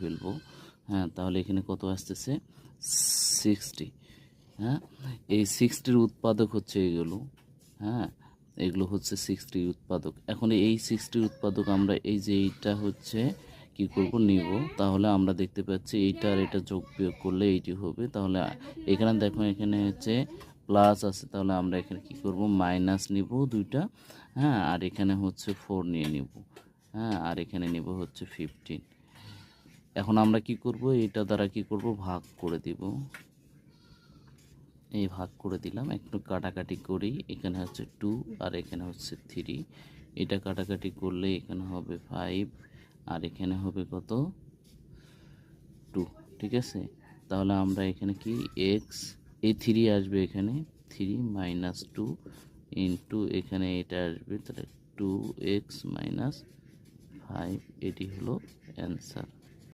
ফেলব। হ্যাঁ তাহলে এখানে কত আসতেছে? সিক্সটি হ্যাঁ এই সিক্সটির উৎপাদক হচ্ছে এগুলো। হ্যাঁ এগুলো হচ্ছে সিক্সটির উৎপাদক। এখন এই সিক্সটির উৎপাদক আমরা এই যে এইটা হচ্ছে কি করব, নিব। তাহলে আমরা দেখতে পাচ্ছি এইটা আর এটা যোগ বিয়োগ করলে এইটি হবে। তাহলে এখানে দেখো, এখানে হচ্ছে প্লাস আছে। তাহলে আমরা এখানে কি করব মাইনাস নিব দুইটা। হ্যাঁ আর এখানে হচ্ছে ফোর নিয়ে নিব। হ্যাঁ আর এখানে নিব হচ্ছে ফিফটিন এখন আমরা কি করব? এটা দ্বারা কি করব? ভাগ করে দিব। এই ভাগ করে দিলাম। একটু কাটাকাটি করি এখানে হচ্ছে টু আর এখানে হচ্ছে থ্রি এটা কাটাকাটি করলে এখানে হবে ফাইভ আর এখানে হবে কত? টু ঠিক আছে? তাহলে আমরা এখানে কি? এক্স এই থ্রি আসবে এখানে। থ্রি মাইনাস টু ইন্টু এখানে এটা আসবে। তাহলে টু এক্স মাইনাস ফাইভ এটি হলো অ্যান্সার